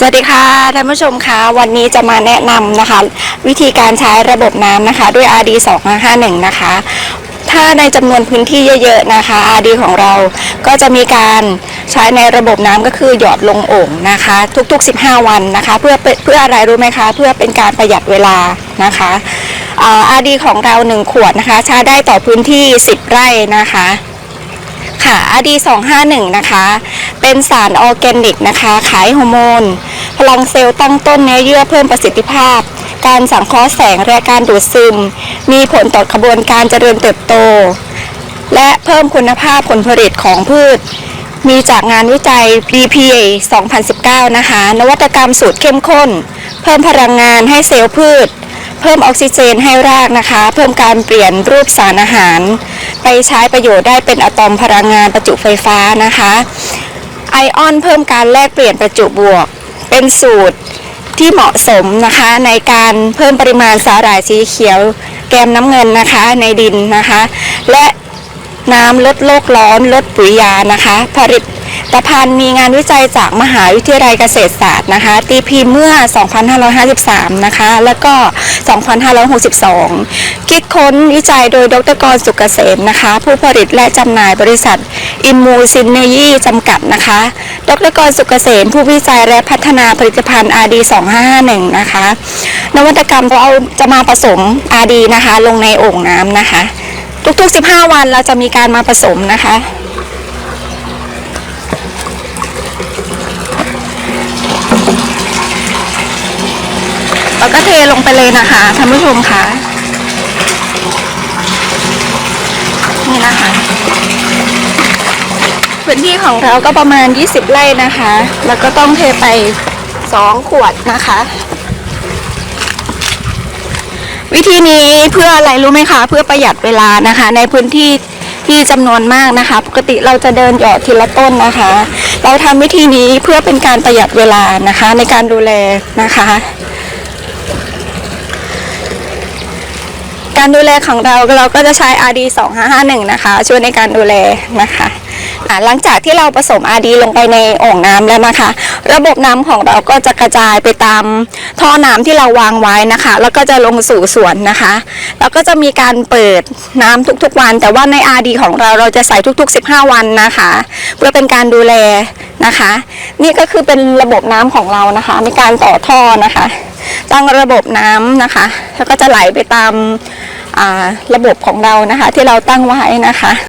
สวัสดีค่ะท่านผู้ชมคะวันนี้จะมาแนะนำนะคะ วิธีการใช้ระบบน้ำนะคะ ด้วย RD 2 5 1นะคะ ถ้าในจำนวนพื้นที่เยอะๆนะคะ RD ของเราก็จะมีการใช้ในระบบน้ำก็คือหยอดลงโอ่งนะคะ ทุกๆ 15 วันนะคะ เพื่อเพื่ออะไรรู้ไหมคะ เพื่อเป็นการประหยัดเวลานะคะอา RD ของเรา 1 ขวดนะคะใช้ได้ต่อพื้นที่ 10 ไร่นะคะ ค่ะ RD 251 นะคะ เป็นสารออร์แกนิกนะคะ ขายฮอร์โมน พลังเซลล์ตั้งต้นเนื้อเยื่อเพิ่มประสิทธิภาพ การสังเคราะห์แสงและการดูดซึม มีผลต่อขบวนการเจริญเติบโต และเพิ่มคุณภาพผลผลิตของพืช มีจากงานวิจัย BPA 2019 นะคะ นวัตกรรมสูตรเข้มข้น เพิ่มพลังงานให้เซลล์พืช เพิ่มออกซิเจนให้รากนะคะ เพิ่มการเปลี่ยนรูปสารอาหาร ไปใช้ประโยชน์ได้เป็นอะตอมพลังงานประจุไฟฟ้านะคะ ไอออนเพิ่มการแลกเปลี่ยนประจุบวก เป็นสูตรที่เหมาะสมนะคะในการเพิ่มปริมาณสาหร่ายสีเขียว แกมน้ำเงินนะคะในดินนะคะ และน้ำลดโลกร้อนลดปุ๋ยยานะคะ ผลิต ภัณฑ์มีงานวิจัยจากมหาวิทยาลัยเกษตรศาสตร์นะคะ ตีพิมพ์เมื่อ 2553 นะคะ แล้วก็ 2562 คิดค้นวิจัยโดยดรกรสุกเกษมนะคะ ผู้ผลิตและจำหน่ายบริษัท อิมมูซินเนยีจำกัดนะคะ ดรกรสุกเกษม ผู้วิจัยและพัฒนาผลิตภัณฑ์ RD 2551 นะคะ นวัตกรรมเราจะมาผสม RD นะคะ ลงในโอ่งน้ำนะคะ ทุกๆ 15 วันเราจะมีการมาผสมนะคะ แล้วก็เทลงไปเลยนะคะท่านผู้ชมคะนี่นะคะพื้นที่ของเราก็ประมาณ 20 ไร่นะคะ แล้วก็ต้องเทไป 2 ขวดนะคะ วิธีนี้เพื่ออะไรรู้ไหมคะ เพื่อประหยัดเวลานะคะ ในพื้นที่ที่จำนวนมากนะคะ ปกติเราจะเดินหยอดทีละต้นนะคะ เราทำวิธีนี้เพื่อเป็นการประหยัดเวลานะคะ ในการดูแลนะคะ การดูแลของเราเราก็จะใช้ RD 2551 นะคะ ช่วยในการดูแลนะคะหลังจากที่เราผสม RD ลงไปในโอ่งน้ำแล้วนะคะ ระบบน้ำของเราก็จะกระจายไปตามท่อน้ำที่เราวางไว้นะคะ แล้วก็จะลงสู่สวนนะคะ แล้วก็จะมีการเปิดน้ำทุกๆวัน แต่ว่าใน RD ของเราเราจะใส่ทุก ๆ 15 วันนะคะ เพื่อเป็นการดูแลนะคะ นี่ก็คือเป็นระบบน้ำของเรานะคะมีการต่อท่อนะคะ ตั้งระบบน้ำนะคะ แล้วก็จะไหลไปตาม ระบบของเรานะคะ ที่เราตั้งไว้นะคะ